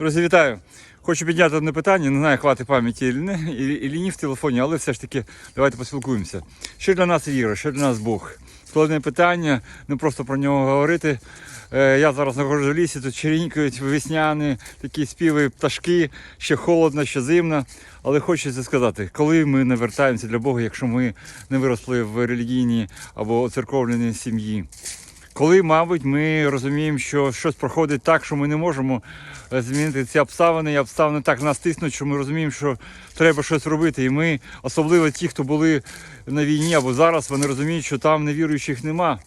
Друзі, вітаю! Хочу підняти одне питання, не знаю, хватить пам'яті і ні, і, ні в телефоні, але все ж таки давайте поспілкуємося. Що для нас віра, що для нас Бог? Складне питання, не просто про нього говорити. Е, Я зараз знаходжусь в лісі, тут черінькають весняні такі співи, пташки, ще холодно, ще зимно. Але хочеться сказати, коли ми не вертаємося для Бога, якщо ми не виросли в релігійній або оцерковленій сім'ї. Коли, мабуть, ми розуміємо, що щось проходить так, що ми не можемо е, змінити ці обставини, і обставини так нас тиснуть, що ми розуміємо, що треба щось робити. І ми, особливо ті, хто були на війні або зараз, вони розуміють, що там невіруючих нема.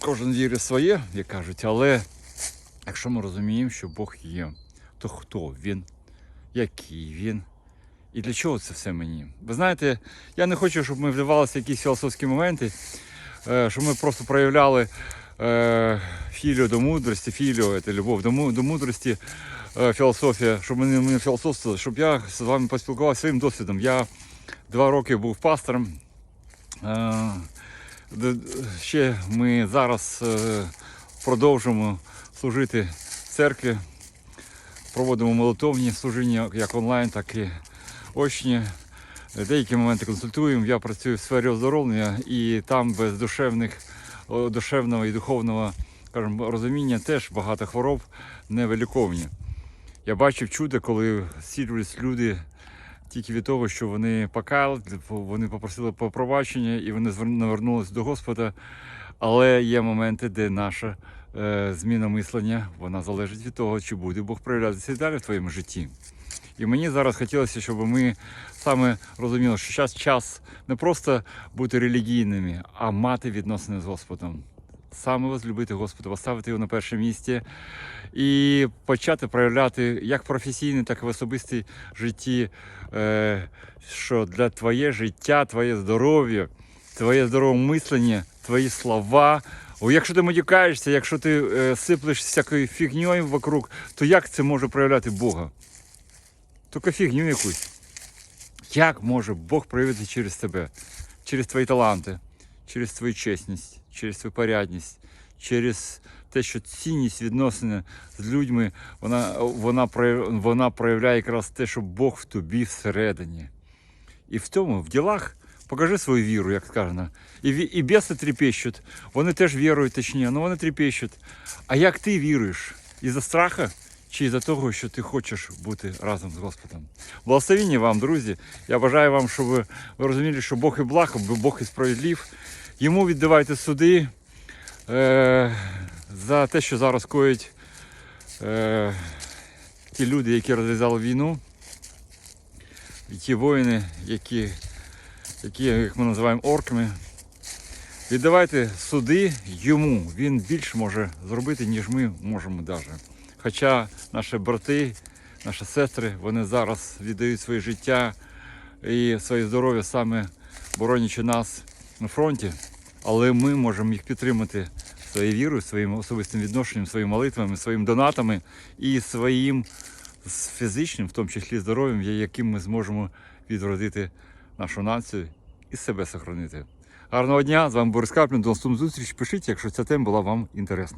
Кожен вірить своє, як кажуть, але якщо ми розуміємо, що Бог є, то хто він, який він? І для чого це все мені? Ви знаєте, я не хочу, щоб ми вдавалися в якісь філософські моменти, е, щоб ми просто проявляли е, філію до мудрості, філію це любов до, мудрості, е, філософія, щоб ми не, філософствували, щоб я з вами поспілкувався своїм досвідом. Я два роки був пастором. Ще ми зараз продовжуємо служити в церкві, проводимо молитовні служіння як онлайн, так і очні. Деякі моменти консультуємо. Я працюю в сфері оздоровлення і там без душевних, душевного і духовного скажімо, розуміння теж багато хвороб не виліковні. Я бачив чудо, коли зцілювались люди тільки від того, що вони покаяли, вони попросили про пробачення і вони навернулися до Господа. Але є моменти, де наша зміна мислення вона залежить від того, чи буде Бог проявлятися далі в твоєму житті. І мені зараз хотілося, щоб ми саме розуміли, що час час не просто бути релігійними, а мати відносини з Господом. Саме возлюбити Господа, поставити його на перше місце і почати проявляти як професійне, так і в особистій житті, е, що для твоє життя, твоє здоров'я, твоє здорове мислення, твої слова. Якщо ти матюкаєшся, якщо ти е, сиплеш всякою фігньою вокруг, то як це може проявляти Бога? Тільки фігню якусь. Як може Бог проявити через тебе, через твої таланти, через твою чесність, через твою порядність, через те, що цінність відносини з людьми, вона, вона, вона проявляє якраз те, що Бог в тобі всередині. І в тому, в ділах, покажи свою віру, як сказано. І, і біси трепещуть, вони теж вірують, точніше, але вони трепещуть. А як ти віруєш? Із-за страха чи із-за того, що ти хочеш бути разом з Господом? Благословіння вам, друзі. Я бажаю вам, щоб ви розуміли, що Бог і благ, бо Бог і справедлив. Йому віддавайте суди е, за те, що зараз коїть е, ті люди, які розв'язали війну, і ті воїни, які, які як ми називаємо орками. Віддавайте суди йому. Він більше може зробити, ніж ми можемо навіть. Хоча наші брати, наші сестри, вони зараз віддають своє життя і своє здоров'я саме боронячи нас на фронті, але ми можемо їх підтримати своєю вірою, своїм особистим відношенням, своїми молитвами, своїми донатами і своїм фізичним, в тому числі здоров'ям, яким ми зможемо відродити нашу націю і себе сохранити. Гарного дня! З вами Борис Каплін. До наступної зустрічі. Пишіть, якщо ця тема була вам інтересна.